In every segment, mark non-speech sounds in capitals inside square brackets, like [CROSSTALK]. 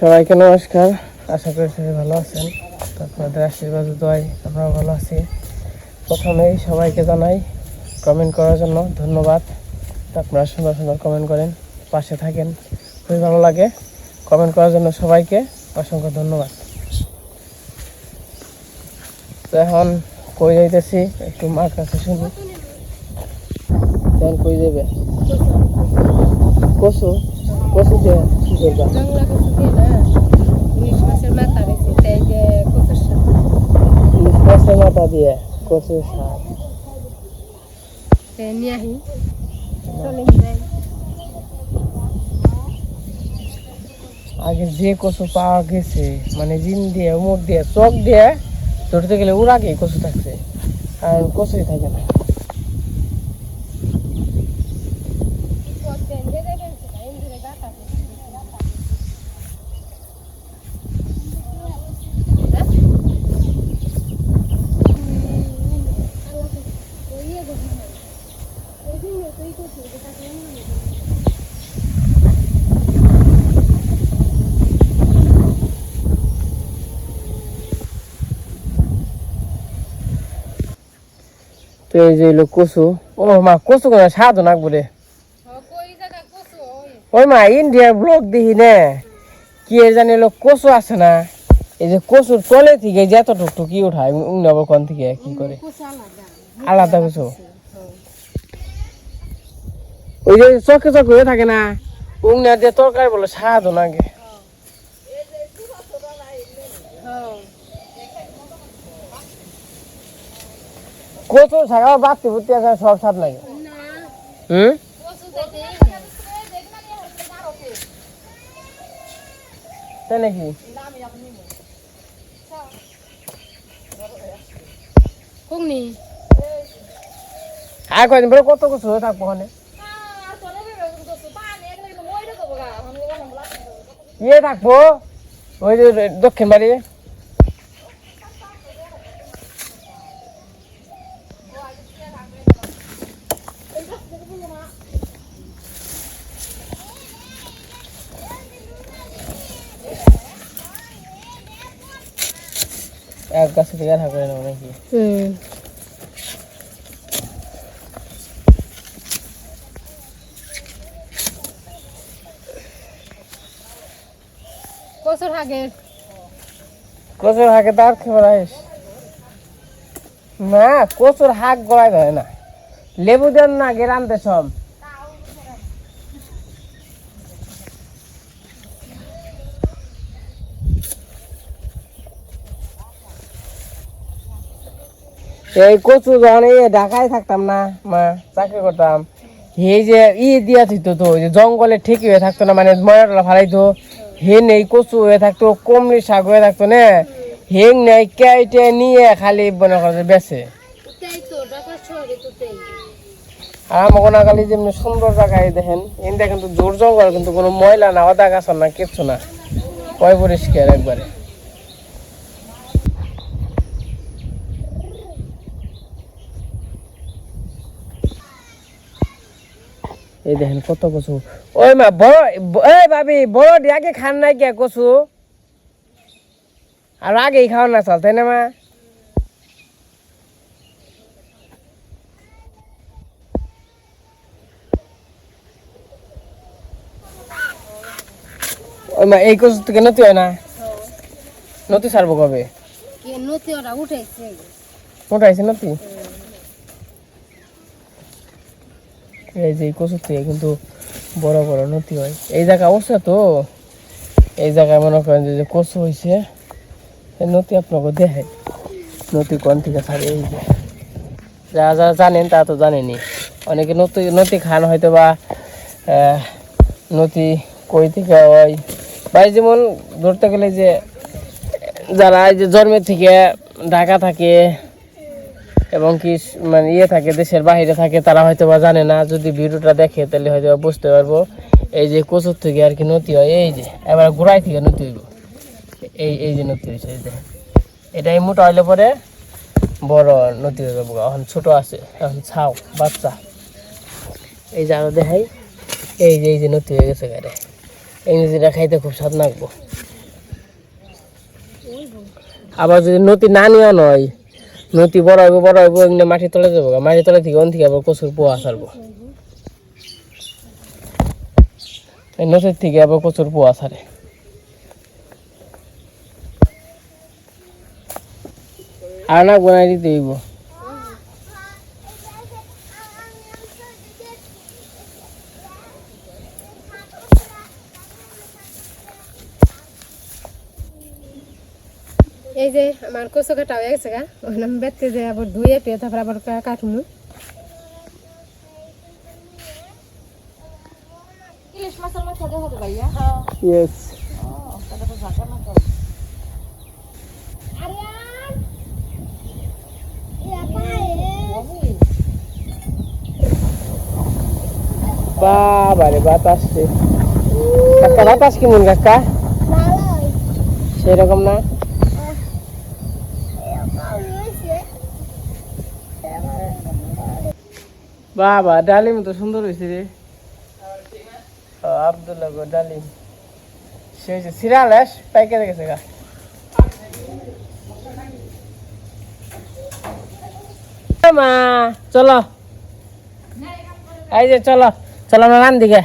সবাইকে নমস্কার। আশা করি সবাই ভালো আছেন। আপনাদের আশীর্বাদ দোয়াই আমরা ভালো আছি। প্রথমেই সবাইকে জানাই কমেন্ট করার জন্য ধন্যবাদ। আপনারা সুন্দর সুন্দর কমেন্ট করেন, পাশে থাকেন। খুবই ভালো লাগে কমেন্ট করার জন্য সবাইকে অসংখ্য ধন্যবাদ। তো এখন কই যাইতেছি? একটু মার কাছে শুনি। কই যাবে? কসু কসু দিয়ে কি করবা? ইলিশ মাছের মাথা দিয়ে কচু শাক আগে যে কচু পাওয়া গেছে মানে জিন দিয়ে মুখ দিয়ে চোখ দিয়ে ধরতে গেলে ওর আগেই কচু থাকছে আর কচুই থাকে না। তো এই যে এলো কচু ও মা কচু করে স্বাদ নাকবো রে ওই মা ইন্ডিয়ার ব্লগ দেখি নে কি এর জানি এলো কচু আছে না এই যে কচুর তলে থেকে যে এত টুকটুকি উঠায় উংনাবর কোন থেকে কি করে আলাদা কিছু ওই যে চকে চকে হয়ে থাকে না। উংনা দিয়ে তরকারি বলে স্বাদ নাগে কচু ছাড়া বাতি বুতি আছে সব স্বাদ লাগে। হুম? তাই নাকি? কুগনি আর কয়দিন পরে কত কিছু হয়ে থাকব ওখানে? ইয়ে থাকব ওই যে দক্ষিণ বাড়ি। এক গাছে থেকে থাকবে নাকি? হুম। হাগের কচুর হাঁকে খেবার আইস। না, কচুর হাঁক গড়াই ধরে না। লেবু দেন না গেরানতে সব। এই কচু যখন এই ঢাকায় থাকতাম না, মা, চাকরি করতাম, এই যে ই দিয়া থইতো তো জঙ্গলে ঠিকই হয়ে থাকতো না মানে ময়লা ফালাইতো। হে নেই কচু হয়ে থাকতো কমলি শাক হয়ে থাকতো না? হেং নেই কেটে নিয়ে খালি মনে করে যে বেছে আর আমাকে না খালি যেমনি সুন্দর জায়গায় দেখেন এনটা কিন্তু জোর জঙ্গল কিন্তু কোনো ময়লা না অদা গাছ না কিচ্ছু না। কয় পরিষ্কার একবারে। এই দেখেন কত কচু। ওই মা বড় এই ভাবি বড় আগে খান নাই কে কচু। আর আগেই খাওয়া না চাল তাই না মা? ওই মা এই কচু থেকে নতি হয় না? নতি সারবো কবে? নতি ওরা উঠেছে মোটা আছে নতি এই যে কচুর থেকে কিন্তু বড় বড় নতি হয়। এই জায়গা অবস্থা তো, এই জায়গায় মনে করেন যে কচু হয়েছে এই নতি আপনাকে দেখে। নতি কোন থেকে ছাড়ে এই যে। যারা যারা জানেন তা তো জানেনি। অনেকে নতি নতি খান হয়তো বা নতি কই থেকে হয়। বা যেমন ধরতে গেলে যে, যারা এই যে জন্মের থেকে ঢাকা থাকে এবং কি মানে ইয়ে থাকে, দেশের বাইরে থাকে, তারা হয়তো বা জানে না। যদি ভিডিওটা দেখে, তাহলে হয়তো বুঝতে পারব। এই যে কচুর থেকে আর কি নতি হয়, এই যে, এবার গোড়াই থেকে নতি হইব। এই এই যে নতি হয়েছে এই যে। এটাই মোটা হইলে পরে বড় নতি হয়ে যাব এখন ছোটো আছে, এখন ছাও, বাচ্চা। এই যে আরও দেখাই, এই যে এই যে নতি হয়ে গেছে গাড়ি এই নদীটা খাইতে খুব স্বাদ লাগবো। আবার যদি নদী না নিও নয় নদী বড় হইব বড় হইব এগুলো মাটির তলে যাব। মাটির তলে থেকে অন থেকে আবার কচুর পোয়া ছাড়বো। এই নদীর থেকে আবার কচুর পোয়া ছাড়ে। আর না গোনাই দিতে হইব। যে আমার কচু কাটা হয়ে গেছে গা ওখানে আমি বেতে যে আবার ধুয়ে টুয়ে তারপর আবার কা- কাটমু। ইলিশ মাছের মাথা দেওয়া হবে ভাইয়া। ইয়েস তাহলে তো ঝাঁকা মাথা বাবা রে বাতাস। কাকা বাতাস কেমন কাকা? সেরকম না? বাবা, ডালিম তো সুন্দর হয়েছে রে। আব্দুল্লাহ গো, ডালিম। সে হয়েছে সিরালেস পাইকে গেছে গা। মা, চলো। এই যে, চলো। চলো আমার রান দিকে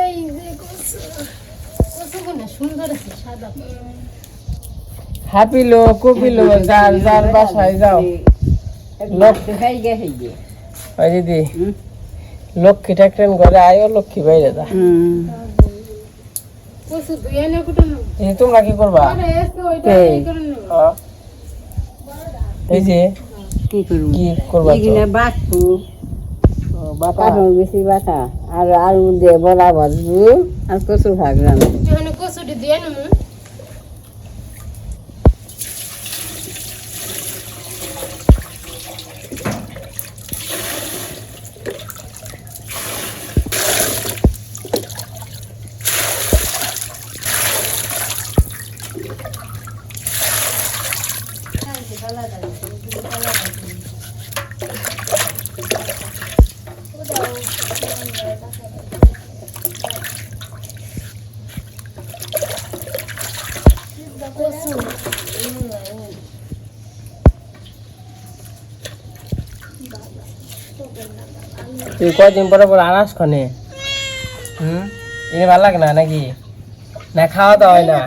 এই যে কচু কচুগুলো সুন্দর আছে সাদা হাপিলো কুপিলো যার যার বাসায় যাও। ওই দিদি লক্ষ্মী ঠাকুরেন ঘরে আয়ো লক্ষ্মী বাইরে যা। এই তোমরা কি করবা? এই। হ্যাঁ। যে কি করব? বাটবো বাটা বেশি বাটা আর আলু দিয়ে বলা ভাজবো আর কচু ভাজলাম এখানে কচুটি দিয়ে নেব তুই কদিন পরে পরে আনাস খনে হুম? এনে ভালো লাগে না নাকি? না খাওয়া দাওয়া হয় না?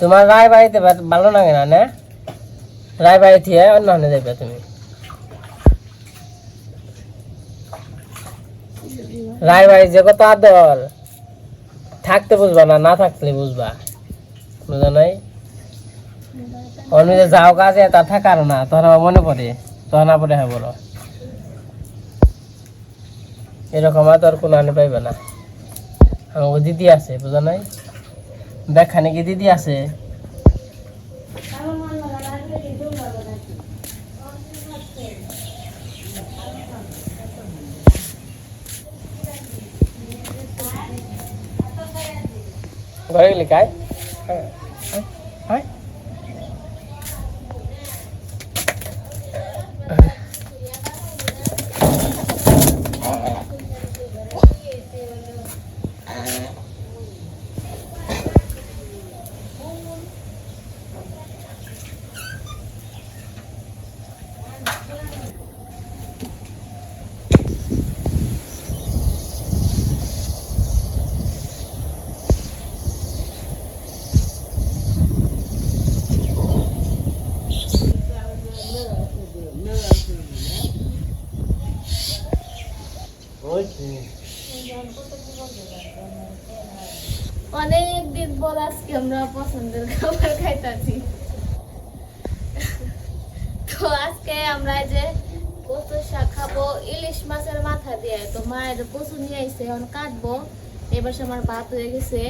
তোমার রায় বাড়িতে ভালো লাগে না না? রায় বাড়ি থেকে অন্য হানে যাবে তুমি। রায় বাড়ি যে কত আদর। থাকতে বুঝবা না না থাকলে বুঝবা। বুঝা নাই? অন্য যে যাও কাজে, তা থাকার না, তখন মনে পড়ে, তখন পড়ে হ্যাঁ বলো। এরকম আর তোর কোনো আনে পাইবে না। আমার দিদি আছে, বুঝা নাই? দেখানে কি দিদি আছে? ঘরে গেলি কায় আয়, আয়, আয়। অনেক দিন পর আজকে আমরা পছন্দের খাবার খাইতাছি। তো আজকে আমরা যে কচু শাক খাব ইলিশ মাছের মাথা দিয়ে। তো মায়ের কচু নিয়ে আইসে এখন কাটবো। এবার আমার ভাত হয়ে গেছে।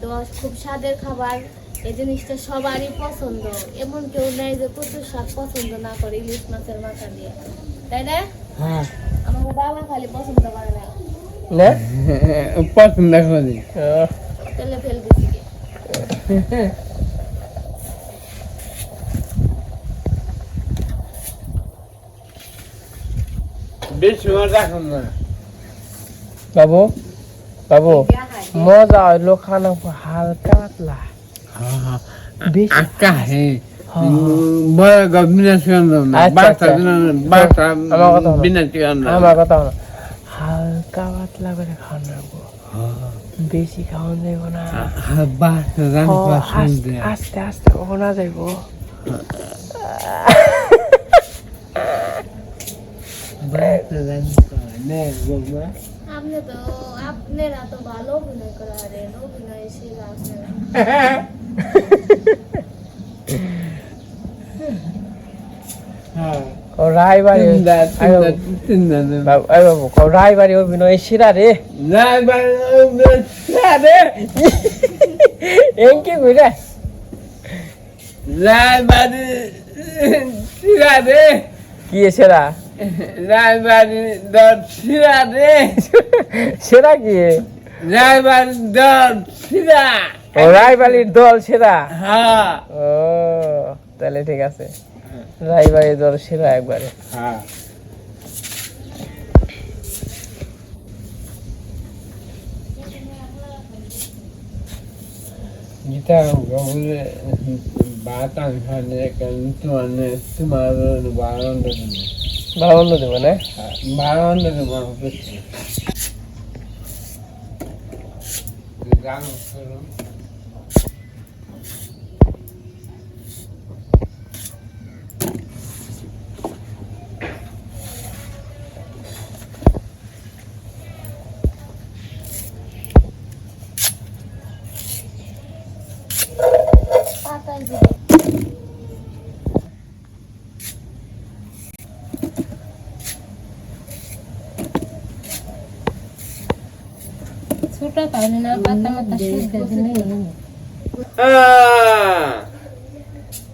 তো খুব স্বাদের খাবার। এই জিনিসটা সবারই পছন্দ। এমন কেউ নেই যে কচু শাক পছন্দ না করে ইলিশ মাছের মাথা দিয়ে। তাই না? হ্যাঁ। আমার বাবা খালি পছন্দ করে না। না? পছন্দ করি তেলে ফেল দিছি গে। বেশি রাখুন না। বাবু বাবু মজা হইল খানা হালকা পাতলা। বেশি। আকা হে। হ্যাঁ। বড় গবিনা সুন্দর না। আচ্ছা, বাতা আচ্ছা। বাতা আমার কথা হলো। বিনা সুন্দর আমার কথা হালকা পাতলা করে খাওয়ান বেশি খাওয়ান যাইব না। আস্তে আস্তে আস্তে ওনা যাইব। আপনারা তো ভালো অভিনয় করেন অভিনয় ছিল আপনারা [LAUGHS] হ্যাঁ ও রায়বাড়ি বাবু, কও রায়বাড়ি অভিনয় সেরা রে এঙ্কি বুঝা রায়বাড়ি শিরা রে কি সেরা রায়বাড়ি দর শিরা রে সেরা কি এ? রায়বাড়ি দর শিরা ও রায়বাড়ির দল সেরা হ্যাঁ ও তাহলে ঠিক আছে রায়বাড়ির দল সেরা একবারে। হ্যাঁ। গীতা বলে বাত আনখানে কেন তোমার তোমার বারণ দেবো। ভালো দেবো না? বারণ দেবো গান করো ছোট না পাতা মাতা শুদ্ধ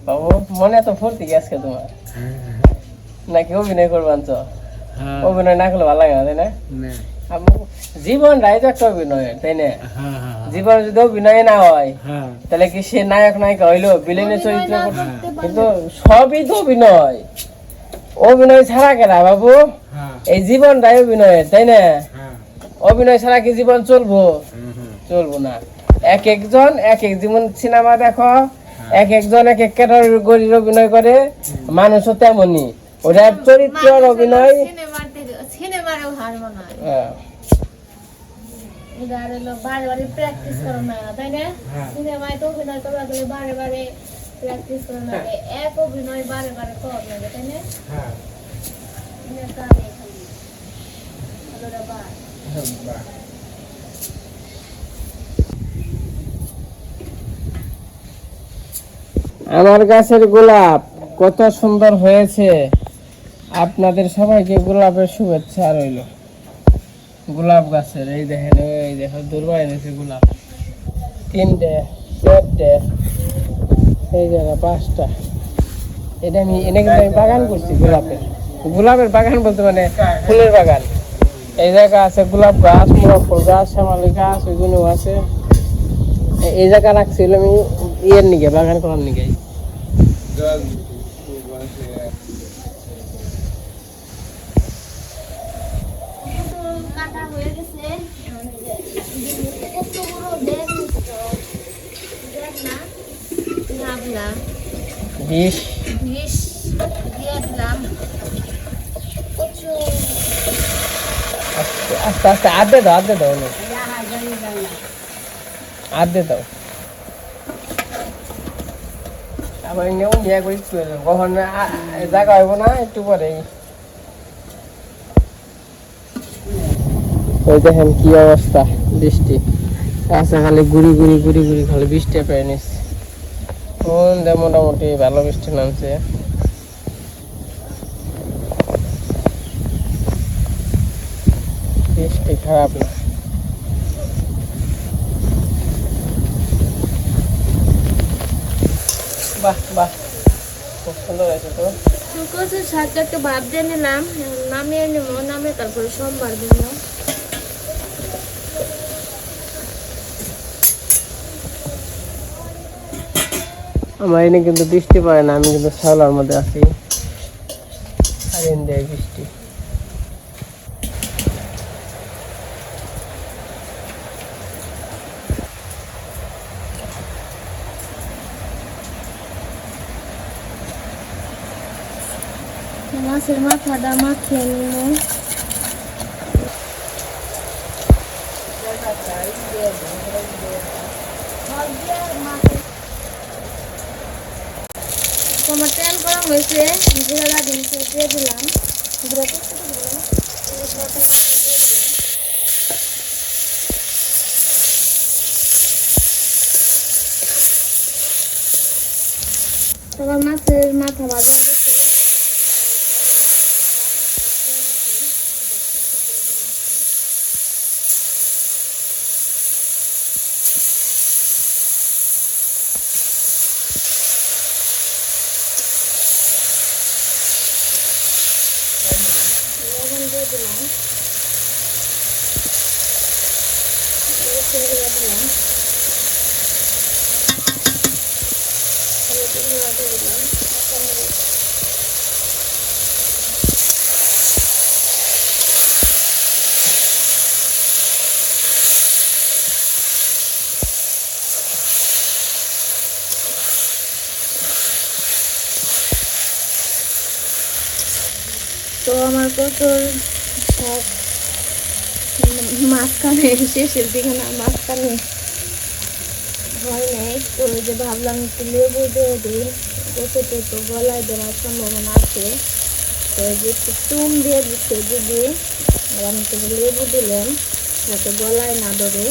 বাবু মনে তো ফুর্তি কি তোমার? নাকি অভিনয় করব আনছ? হ্যাঁ। অভিনয় না করলে ভালো লাগে না তাই না? না। জীবন তো একটা অভিনয় তাই না? হ্যাঁ হ্যাঁ জীবন যদি অভিনয় না হয় হ্যাঁ। তাহলে কি সে নায়ক নায়িকা হইল? বিলেনের চরিত্র অভিনয় কিন্তু সবই তো অভিনয়। অভিনয় ছাড়া কেনা বাবু। হ্যাঁ। এই জীবনটাই অভিনয়ের তাই না? অভিনয় ছাড়া কি জীবন চলবো? চলবো না। এক একজন এক এক জীবন সিনেমা দেখো এক একজন এক এক ক্যাটাগরির অভিনয় করে মানুষও তেমনই। ওরা চরিত্রের অভিনয় হ্যাঁ, প্র্যাকটিস করো না তাই না? হ্যাঁ। সিনেমায় তো অভিনয় করবা বারে বারে প্র্যাকটিস করো না এক অভিনয় বারে বারে কর লাগে তাই না? হ্যাঁ। আমার গাছের গোলাপ কত সুন্দর হয়েছে। আপনাদের সবাইকে গোলাপের শুভেচ্ছা রইল। গোলাপ গাছের, এই দেখেন, এই দেখো দুর্বা এনেছে গোলাপ। তিনটে, চারটে, এই জায়গা পাঁচটা। এটা আমি এনে কিন্তু আমি বাগান করছি গোলাপের। গোলাপের বাগান বলতে মানে ফুলের বাগান। এই জায়গা আছে গোলাপ গাছ মুরব্বর গাছ শ্যামালি গাছ ওইগুলো আছে এই জায়গা রাখছিল আমি ইয়ের নিকে বাগান করার নিকে জল কাটা হয়ে গেছে কত বড় ব্যাগ দেখ না ভাবলা বিষ বিষ আস্তে আস্তে আধে দাও আধে দাও আধে দাও আবার কখন জায়গা হইব না একটু পরেই ওই দেখেন কি অবস্থা বৃষ্টি আছে খালি গুড়ি গুড়ি গুড়ি গুড়ি খালি বৃষ্টি পেয়ে নিচ্ছে মোটামুটি ভালো বৃষ্টি নামছে বৃষ্টি খারাপ না। বাহ বাহ খুব সুন্দর হয়েছে তো। ভাব দিয়ে নিলাম নামিয়ে তারপরে সোমবার আমার এনে কিন্তু বৃষ্টি পড়ে না আমি কিন্তু ছাওলার মধ্যে আছি। আর এনে দেয় বৃষ্টি। মাছের মাথাটা মাখিয়ে নিব তোমার তেল গরম হয়েছে জিরা লাগে দিয়ে দিলাম। তারপর মাছের মাথা ভাজা গেছে লবণ দিয়ে দিলাম রসুন দিয়ে দিলাম হলুদ গুঁড়া দিয়ে দিলাম কাঁচামরিচ তো আমার প্রচুর সব মাঝখানে শেষের দিকে মাঝখানে ভয় নেই। তো যে ভাবলাম একটু লেবু দিয়ে দিই। কচুতে তো গলায় দেওয়ার সম্ভাবনা আছে। তো যে একটু চুন দিয়ে দিচ্ছে যদি। আমি একটু লেবু দিলাম, যাতে গলায় না ধরে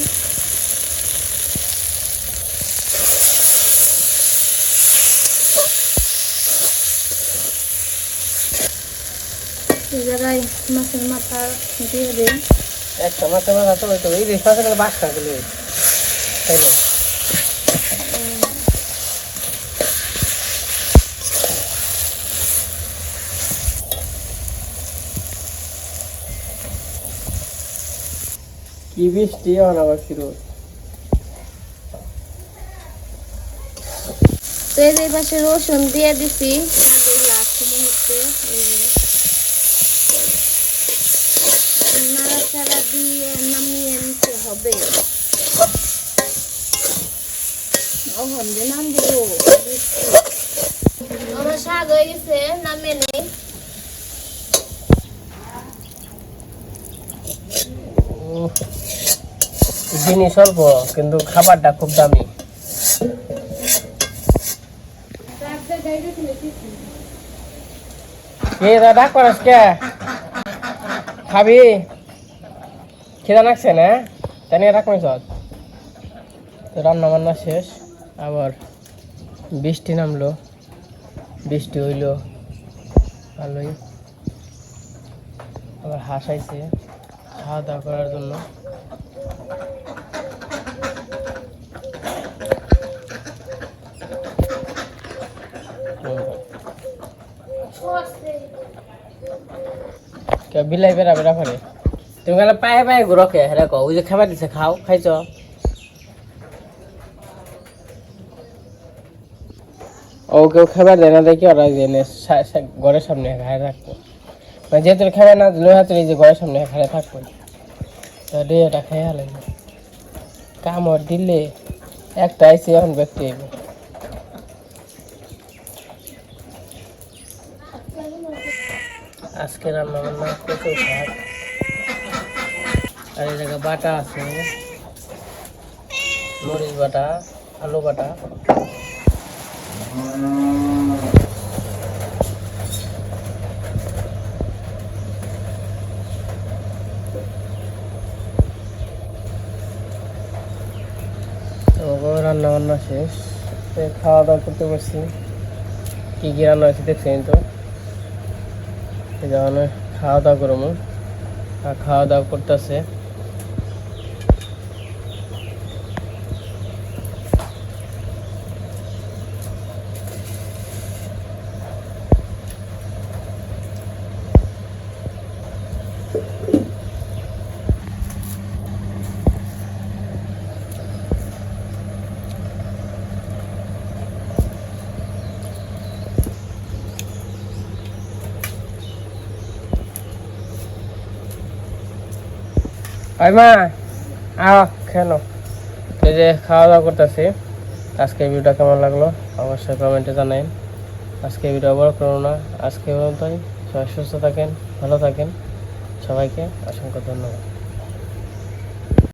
জায়গায় মাছের মাথা দিয়ে দিই। একটা মাথা মাথা তো হইতো এই রেখা গেলে বাস থাকলে তাই না? কি বৃষ্টি এখন আবার শুরু তো এই পাশে রসুন দিয়ে দিছি আগে লাস্ট মুহূর্তে এই যে। নাড়াচাড়া দিয়ে নামিয়ে নিতে হবে ওহন যে নাম আমার শাক হয়ে গেছে নামিয়ে নেই। জিনিস অল্প কিন্তু খাবারটা খুব দামি। কে দাদা করাস কে? খাবি? খিদা লাগছে না? তাই নিয়ে রাখবি সব রান্না বান্না শেষ। আবার বৃষ্টি নামলো। বৃষ্টি হইল। ভালোই। আবার হাঁস আইছে খাওয়া দাওয়া করার জন্য। কে বিলাই বেড়া বেড়া করে তুমি গেলে পায়ে পায়ে ঘুরো কে? হেরে কও ওই যে খাবার দিছে, খাও, খাইছ? ও কেউ খাবার দেয় না, দেখি ওরা জেনে ঘরের সামনে খায় থাকব। মানে যেহেতু খাবার না দিলেও হাতে এই যে ঘরের সামনে খায় থাকব। তো এটা খেয়ে হালেন কামড় দিলে একটা আইসি, এখন ব্যক্তি আইবে আজকে রান্না বান্না কচু শাক। আর এই জায়গায় বাটা আছে। মরিচ বাটা, আলু বাটা। রান্না বান্না শেষ। খাওয়া দাওয়া করতে পারছি কী কী রান্না হয়েছে দেখছেন তো? খাওয়া দাওয়া করব। আর খাওয়া দাওয়া করতেছে। ওই মা। আও কেন এই যে খাওয়া দাওয়া করতেছি। আজকে ভিডিওটা কেমন লাগল? অবশ্যই কমেন্টে জানাইন। আজকে ভিডিও বড় করো না। আজকে পর্যন্তই। সবাই সুস্থ থাকেন, ভালো থাকেন। সবাইকে অসংখ্য ধন্যবাদ।